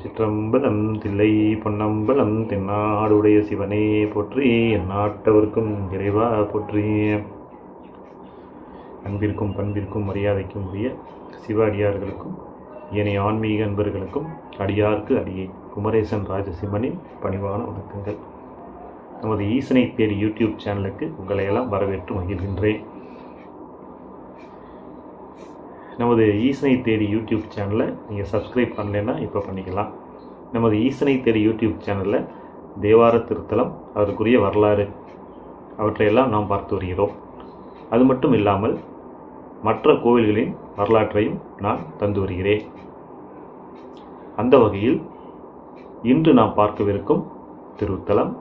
திருச்சிற்றம்பலம் தில்லை பொன்னம்பலம் தென்னாடுடைய சிவனே போற்றி எந்நாட்டவர்க்கும் இறைவா போற்றி. அன்பிற்கும் பண்பிற்கும் மரியாதைக்கும் உரிய சிவ அடியார்களுக்கும் ஏனைய ஆன்மீக அன்பர்களுக்கும் அடியார்க்கு அடியே குமரேசன் ராஜசிம்மனின் பணிவான வணக்கங்கள். நமது ஈசனை தேடி யூடியூப் சேனலுக்கு உங்களையெல்லாம் வரவேற்று மகிழ்கின்றேன். நமது ஈசனை தேடி யூடியூப் சேனலை நீங்கள் சப்ஸ்கிரைப் பண்ணலைன்னா இப்போ பண்ணிக்கலாம். நமது ஈசனை தேடி யூடியூப் சேனலில் தேவார திருத்தலம் அதற்குரிய வரலாறு அவற்றையெல்லாம் நாம் பார்த்து வருகிறோம். அது மட்டும் இல்லாமல் மற்ற கோவில்களின் வரலாற்றையும் நான் தந்து வருகிறேன். அந்த வகையில் இன்று நாம் பார்க்கவிருக்கும் திருத்தலம்.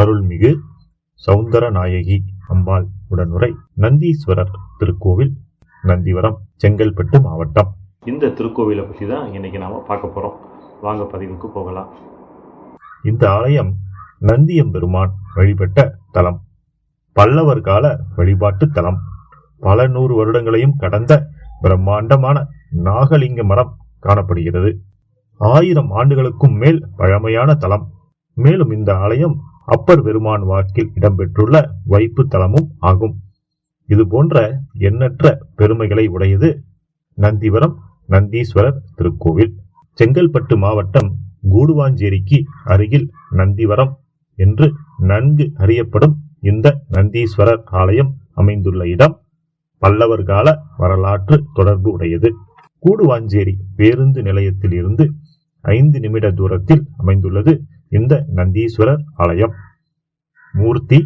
அருள்மிகு சௌந்தர நாயகி அம்பாள் உடனுரை நந்தீஸ்வரர் திருக்கோவில் நந்திவரம். செங்கல்பட்டு மாவட்டம். இந்த திருக்கோவிலை பற்றி தான் இன்னைக்கு நாம் பார்க்க போகிறோம் வாங்க பதிவுக்கு போகலாம். இந்த ஆலயம் நந்தியம்பெருமான் வழிபட்ட தலம். பல்லவர் கால வழிபாட்டு தலம். பல நூறு வருடங்களையும் கடந்த பிரம்மாண்டமான நாகலிங்க மரம் காணப்படுகிறது. ஆயிரம் ஆண்டுகளுக்கும் மேல் பழமையான தலம். மேலும் இந்த ஆலயம் அப்பர் பெருமான் வாக்கில் இடம்பெற்றுள்ள வைப்பு தலமும் ஆகும். இது போன்ற எண்ணற்ற பெருமைகளை உடையது நந்திவரம் நந்தீஸ்வரர் திருக்கோவில். செங்கல்பட்டு மாவட்டம் கூடுவாஞ்சேரிக்கு அருகில் நந்திவரம் என்று நன்கு அறியப்படும் இந்த நந்தீஸ்வரர் ஆலயம் அமைந்துள்ள இடம் பல்லவர் கால வரலாற்று தொடர்பு உடையது. கூடுவாஞ்சேரி பேருந்து நிலையத்தில் இருந்து ஐந்து நிமிட தூரத்தில் அமைந்துள்ளது இந்த நந்தீஸ்வரர் ஆலயம். மூர்த்தி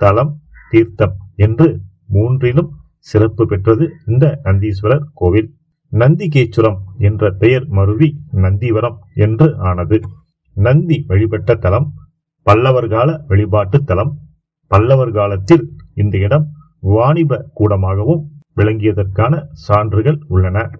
தலம் தீர்த்தம் என்று மூன்றிலும் சிறப்பு பெற்றது இந்த நந்தீஸ்வரர் கோவில். நந்திகேச்சுரம் என்ற பெயர் மருவி நந்திவரம் என்று ஆனது. நந்தி வழிபட்ட தலம் பல்லவர் கால வழிபாட்டு தலம் பல்லவர் காலத்தில் இந்த இடம் வாணிப கூடமாகவும் விளங்கியதற்கான சான்றுகள் உள்ளன.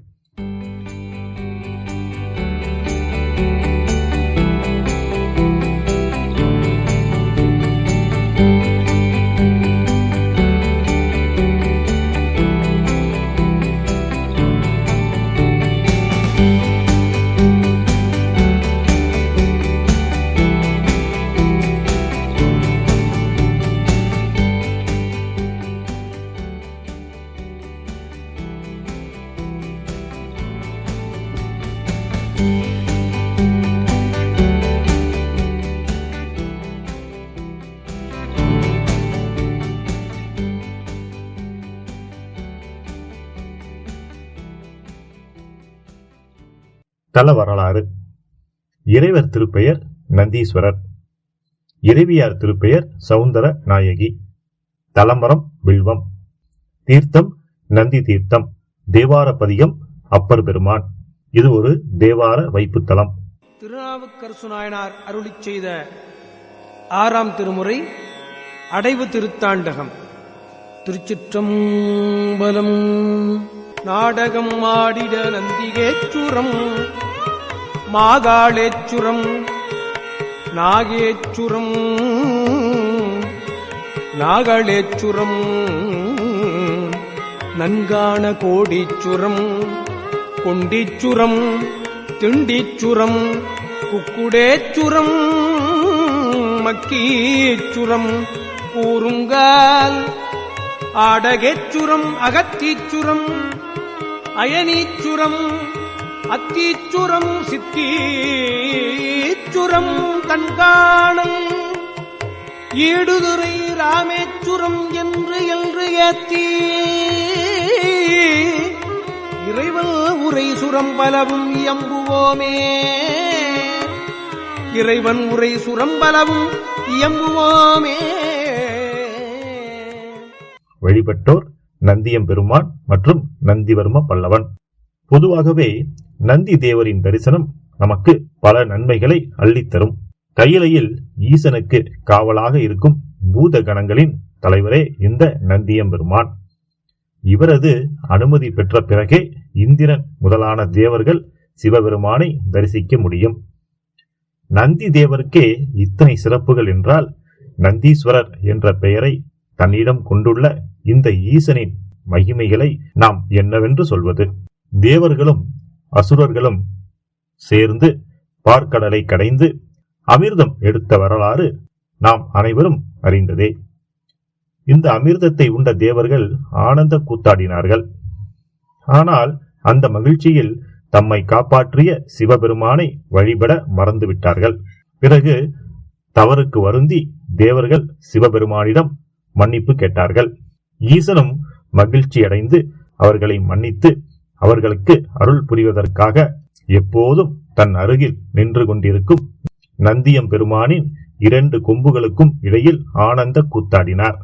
தல வரலாறு. இறைவர் திருப்பெயர் நந்தீஸ்வரர். இறைவியார் திருப்பெயர் சௌந்தர நாயகி. தலமரம் வில்வம். தீர்த்தம் நந்தி தீர்த்தம். தேவார பதிகம் அப்பர் பெருமான். இது ஒரு தேவார வைப்புத்தலம். திருநாவுக்கரசு நாயனார் அருளி செய்த ஆறாம் திருமுறை அடைவு திருத்தாண்டகம். திருச்சிற்றம்பலம் நாடகம் ஆடிட நந்திகேச்சுரம் மாதாளேச்சுரம் நாகேச்சுரம் நாகளேச்சுரம் நன்கான கோடீச்சுரம் கொண்டிச்சுரம் திண்டிச்சுரம் குக்குடேச்சுரம் மக்கீச்சுரம் கூறுங்கால் ஆடகேச்சுரம் அகத்தீச்சுரம் அயனீச்சுரம் அத்தீச்சுரம் சித்தீச்சுரம் கண்காணம் ஈடுதுறை ராமேச்சுரம் என்று என்று ஏத்தீ இறைவன் உரை சுரம்பலவும் இயம்புவோமே. இறைவன் உரை சுரம்பலவும் இயம்புவோமே. வழிபட்டோர் நந்தியம் பெருமான் மற்றும் நந்திவர்ம பல்லவன். பொதுவாகவே நந்தி தேவரின் தரிசனம் நமக்கு பல நன்மைகளை அள்ளித்தரும். கையிலையில் ஈசனுக்கு காவலாக இருக்கும் பூத கணங்களின் தலைவரே இந்த நந்தியம் பெருமான். இவரது அனுமதி பெற்ற பிறகே இந்திரன் முதலான தேவர்கள் சிவபெருமானை தரிசிக்க முடியும். நந்தி தேவருக்கே இத்தனை சிறப்புகள் என்றால் நந்தீஸ்வரர் என்ற பெயரை தன்னிடம் கொண்டுள்ள இந்த ஈசனின் மகிமைகளை நாம் என்னவென்று சொல்வது? தேவர்களும் அசுரர்களும் சேர்ந்து பார்க்கடலை கடைந்து அமிர்தம் எடுத்த வரலாறு நாம் அனைவரும் அறிந்ததே. இந்த அமிர்தத்தை உண்ட தேவர்கள் ஆனந்த கூத்தாடினார்கள். ஆனால் அந்த மகிழ்ச்சியில் தம்மை காப்பாற்றிய சிவபெருமானை வழிபட மறந்துவிட்டார்கள். பிறகு தவறுக்கு வருந்தி தேவர்கள் சிவபெருமானிடம் மன்னிப்பு கேட்டார்கள். ஈசனும் மகிழ்ச்சி அடைந்து அவர்களை மன்னித்து அவர்களுக்கு அருள் புரிவதற்காக எப்போதும் தன் அருகில் நின்று கொண்டிருக்கும் நந்தியம் பெருமானின் இரண்டு கொம்புகளுக்கும் இடையில் ஆனந்த கூத்தாடினார்.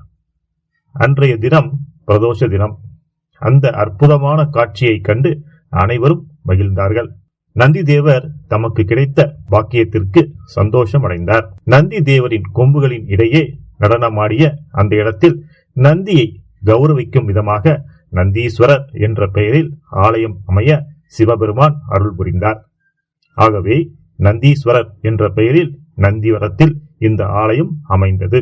அன்றைய தினம் பிரதோஷ தினம். அந்த அற்புதமான காட்சியைக் கண்டு அனைவரும் மகிழ்ந்தார்கள். நந்தி தேவர் தமக்கு கிடைத்த பாக்கியத்திற்கு சந்தோஷம் அடைந்தார் நந்தி தேவரின் கொம்புகளின் இடையே நடனமாடிய அந்த இடத்தில் நந்தியை கௌரவிக்கும் விதமாக நந்தீஸ்வரர் என்ற பெயரில் ஆலயம் அமைய சிவபெருமான் அருள் புரிந்தார். ஆகவே நந்தீஸ்வரர் என்ற பெயரில் நந்திவரத்தில் இந்த ஆலயம் அமைந்தது.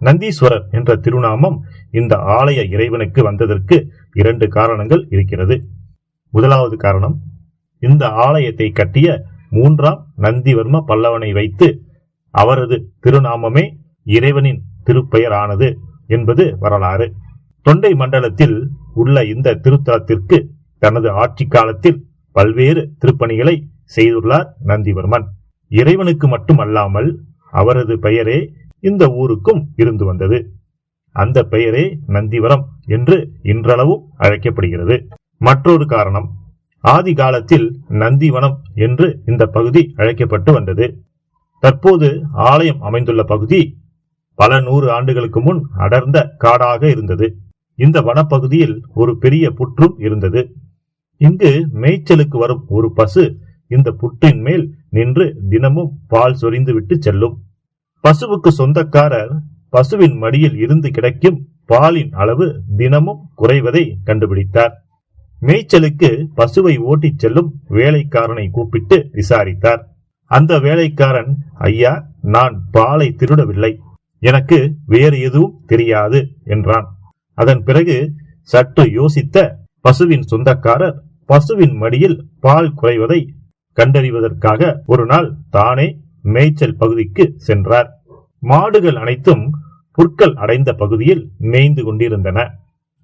நந்தீஸ்வரர் என்ற திருநாமம் இந்த ஆலய இறைவனுக்கு வந்ததற்கு இரண்டு காரணங்கள் இருக்கிறது. முதலாவது காரணம் இந்த ஆலயத்தை கட்டிய மூன்றாம் நந்திவர்ம பல்லவனை வைத்து அவரது திருநாமமே இறைவனின் திருப்பெயரானது என்பது வரலாறு. தொண்டை மண்டலத்தில் உள்ள இந்த திருத்தலத்திற்கு தனது ஆட்சி காலத்தில் பல்வேறு திருப்பணிகளை செய்துள்ளார் நந்திவர்மன். இறைவனுக்கு மட்டுமல்லாமல் அவரது பெயரே இந்த ஊருக்கும் இருந்து வந்தது. அந்த பெயரே நந்திவரம் என்று இன்றளவும் அழைக்கப்படுகிறது. மற்றொரு காரணம் ஆதி காலத்தில் நந்திவனம் என்று இந்த பகுதி அழைக்கப்பட்டு வந்தது. தற்போது ஆலயம் அமைந்துள்ள பகுதி பல நூறு ஆண்டுகளுக்கு முன் அடர்ந்த காடாக இருந்தது. இந்த வனப்பகுதியில் ஒரு பெரிய புற்றும் இருந்தது. இங்கு மேய்ச்சலுக்கு வரும் ஒரு பசு இந்த புற்றின் மேல் நின்று தினமும் பால் சொரிந்துவிட்டு செல்லும். பசுவுக்கு சொந்தக்காரர் பசுவின் மடியில் இருந்து கிடைக்கும் பாலின் அளவு தினமும் குறைவதை கண்டுபிடித்தார். மேய்ச்சலுக்கு பசுவை ஓட்டிச் செல்லும் வேலைக்காரனை கூப்பிட்டு விசாரித்தார். அந்த வேலைக்காரன் ஐயா நான் பாலை திருடவில்லை. எனக்கு வேறு எதுவும் தெரியாது என்றான். அதன் பிறகு சற்று யோசித்த பசுவின் சொந்தக்காரர் பசுவின் மடியில் பால் குறைவதை கண்டறிவதற்காக ஒரு நாள் தானே மேய்ச்சல் பகுதிக்கு சென்றார். மாடுகள் அனைத்தும் புற்கள் அடைந்த பகுதியில் மேய்ந்து கொண்டிருந்தன.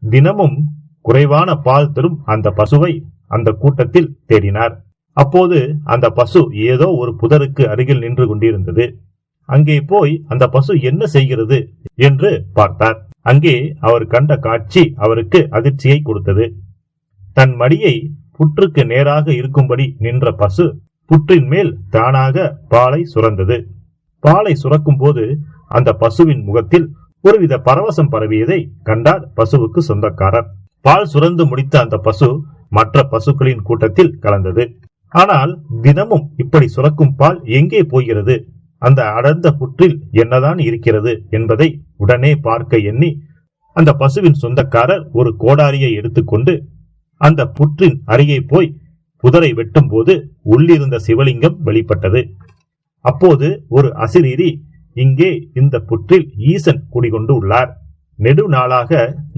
தினமும் குறைவான பால் தரும் அந்த பசுவை அந்த கூட்டத்தில் தேடினார். அப்போது அந்த பசு ஏதோ ஒரு புதருக்கு அருகில் நின்று கொண்டிருந்தது. அங்கே போய் அந்த பசு என்ன செய்கிறது என்று பார்த்தார். அங்கே அவர் கண்ட காட்சி அவருக்கு அதிர்ச்சியை கொடுத்தது. தன் மடியை புற்றுக்கு நேராக இருக்கும்படி நின்ற பசு புற்றின் மேல் தானாக பாலை சுரந்தது. பாலை சுரக்கும் போது அந்த பசுவின் முகத்தில் ஒருவித பரவசம் பரவியதை கண்டார் பசுவுக்கு சொந்தக்காரர். பால் சுரந்து முடித்த அந்த பசு மற்ற பசுக்களின் கூட்டத்தில் கலந்தது. ஆனால் தினமும் இப்படி சுரக்கும் பால் எங்கே போகிறது? அந்த அடர்ந்த புற்றில் என்னதான் இருக்கிறது என்பதை உடனே பார்க்க எண்ணி அந்த பசுவின் சொந்தக்காரர் ஒரு கோடாரியை எடுத்துக்கொண்டு அந்த புற்றின் அருகே போய் புதரை வெட்டும்போது உள்ளிருந்த சிவலிங்கம் வெளிப்பட்டது. அப்போது ஒரு அசிரீரி இங்கே இந்த புற்றில் ஈசன் குடிகொண்டு உள்ளார். நெடு நாளாக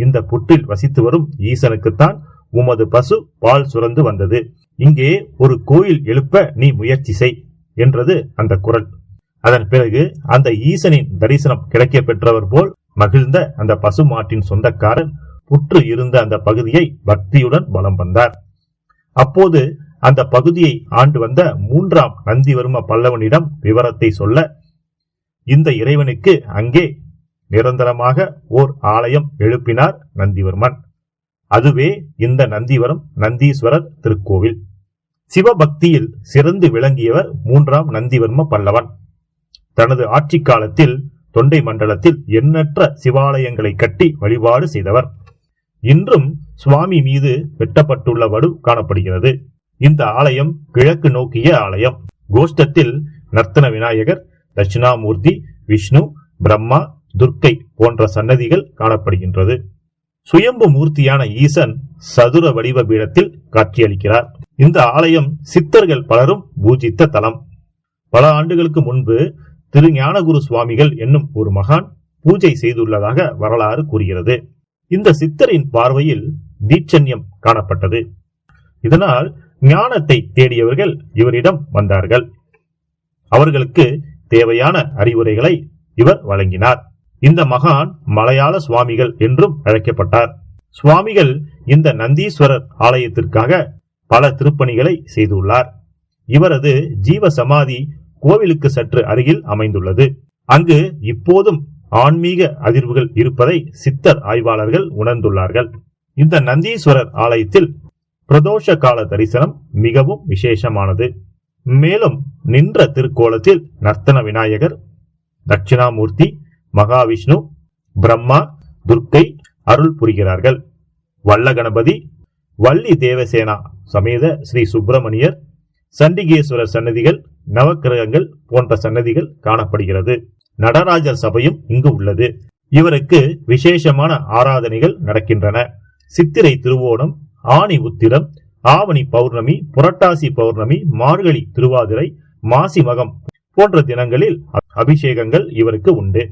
இந்த புற்றில் வசித்து வரும் ஈசனுக்குத்தான் உமது பசு பால் சுரந்து வந்தது. இங்கே ஒரு கோயில் எழுப்ப நீ முயற்சி செய் என்றது அந்த குரல். அதன் பிறகு அந்த ஈசனின் தரிசனம் கிடைக்க பெற்றவர் போல் மகிழ்ந்த அந்த பசு மாட்டின் சொந்தக்காரன் புற்று இருந்த அந்த பகுதியை பக்தியுடன் வலம் வந்தார். அப்போது அந்த பகுதியை ஆண்டு வந்த மூன்றாம் நந்திவர்ம பல்லவனிடம் விவரத்தை சொல்ல இந்த இறைவனுக்கு அங்கே நிரந்தரமாக ஓர் ஆலயம் எழுப்பினார் நந்திவர்மன். அதுவே இந்த நந்திவரம் நந்தீஸ்வரர் திருக்கோவில். சிவபக்தியில் சிறந்து விளங்கியவர் மூன்றாம் நந்திவர்ம பல்லவன். தனது ஆட்சி காலத்தில் தொண்டை மண்டலத்தில் எண்ணற்ற சிவாலயங்களை கட்டி வழிபாடு செய்தவர். இன்றும் சுவாமி மீது வெட்டப்பட்டுள்ள வடு காணப்படுகிறது. இந்த ஆலயம் கிழக்கு நோக்கிய ஆலயம். கோஷ்டத்தில் நர்த்தன விநாயகர் தட்சிணாமூர்த்தி விஷ்ணு பிரம்மா துர்க்கை போன்ற சன்னதிகள் காணப்படுகின்றது. சுயம்பு மூர்த்தியான ஈசன் சதுர வடிவ பீடத்தில் காட்சியளிக்கிறார். இந்த ஆலயம் சித்தர்கள் பலரும் பூஜித்த தலம். பல ஆண்டுகளுக்கு முன்பு திரு ஞானகுரு சுவாமிகள் என்னும் ஒரு மகான் பூஜை செய்துள்ளதாக வரலாறு கூறுகிறது. இந்த சித்தரின் பார்வையில் தீட்சண்யம் காணப்பட்டது. இதனால் ஞானத்தை தேடியவர்கள் இவரிடம் வந்தார்கள். அவர்களுக்கு தேவையான அறிவுரைகளை இவர் வழங்கினார். இந்த மகான் மலையாள சுவாமிகள் என்றும் அழைக்கப்பட்டார். சுவாமிகள் இந்த நந்தீஸ்வரர் ஆலயத்திற்காக பல திருப்பணிகளை செய்துள்ளார். இவரது ஜீவ சமாதி கோவிலுக்கு சற்று அருகில் அமைந்துள்ளது. அங்கு இப்போதும் ஆன்மீக அதிர்வுகள் இருப்பதை சித்தர் ஆய்வாளர்கள் உணர்ந்துள்ளார்கள். இந்த நந்தீஸ்வரர் ஆலயத்தில் பிரதோஷ கால தரிசனம் மிகவும் விசேஷமானது. மேலும் நின்ற திருக்கோலத்தில் நர்த்தன விநாயகர் தட்சிணாமூர்த்தி மகாவிஷ்ணு பிரம்மா துர்க்கை அருள் புரிகிறார்கள். வல்ல கணபதி வள்ளி தேவசேனா சமேத ஸ்ரீ சுப்பிரமணியர் சண்டிகேஸ்வரர் சன்னதிகள் நவக்கிரகங்கள் போன்ற சன்னதிகள் காணப்படுகிறது. நடராஜர் சபையும் இங்கு உள்ளது. இவருக்கு விசேஷமான ஆராதனைகள் நடக்கின்றன. சித்திரை திருவோணம் ஆணி உத்திரம் ஆவணி பௌர்ணமி புரட்டாசி பௌர்ணமி மார்கழி திருவாதிரை மாசி மகம் போன்ற தினங்களில் அபிஷேகங்கள் இவருக்கு உண்டு.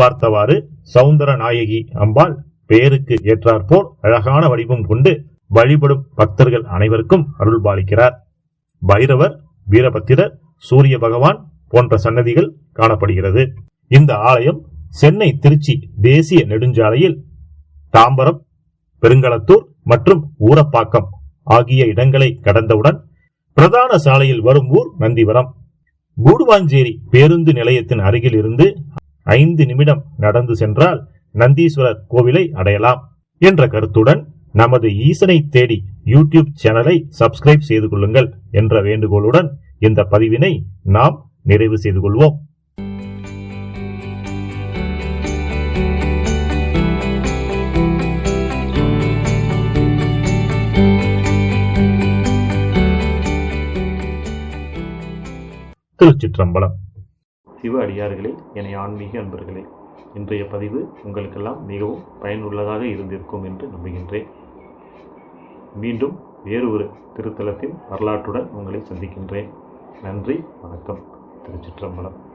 பார்த்தவாறு சவுந்தர நாயகி அம்பாள் பெயருக்கு ஏற்றாற்போல் அழகான வடிவம் கொண்டு வழிபடும் பக்தர்கள் அனைவருக்கும் அருள்பாலிக்கிறார் பைரவர் வீரபத்திரர் சூரிய பகவான் போன்ற சன்னதிகள் காணப்படுகிறது. இந்த ஆலயம் சென்னை திருச்சி தேசிய நெடுஞ்சாலையில் தாம்பரம் பெருங்களத்தூர் மற்றும் ஊரப்பாக்கம் ஆகிய இடங்களை கடந்தவுடன் பிரதான சாலையில் வரும் ஊர் நந்திவரம். கூடுவாஞ்சேரி பேருந்து நிலையத்தின் அருகில் இருந்து ஐந்து நிமிடம் நடந்து சென்றால் நந்தீஸ்வரர் கோவிலை அடையலாம் என்ற கருத்துடன் நமது ஈசனை தேடி யூடியூப் சேனலை சப்ஸ்கிரைப் செய்து கொள்ளுங்கள் என்ற வேண்டுகோளுடன் இந்த பதிவினை நாம் நிறைவு செய்து கொள்வோம். திருச்சிற்றம்பலம். சிவ அடியார்களே என ஆன்மீக அன்பர்களே இன்றைய பதிவு உங்களுக்கெல்லாம் மிகவும் பயனுள்ளதாக இருந்திருக்கும் என்று நம்புகின்றேன். மீண்டும் வேறு ஒரு திருத்தலத்தின் வரலாற்றுடன் உங்களை சந்திக்கின்றேன். நன்றி வணக்கம். திருச்சிற்றம்பலம்.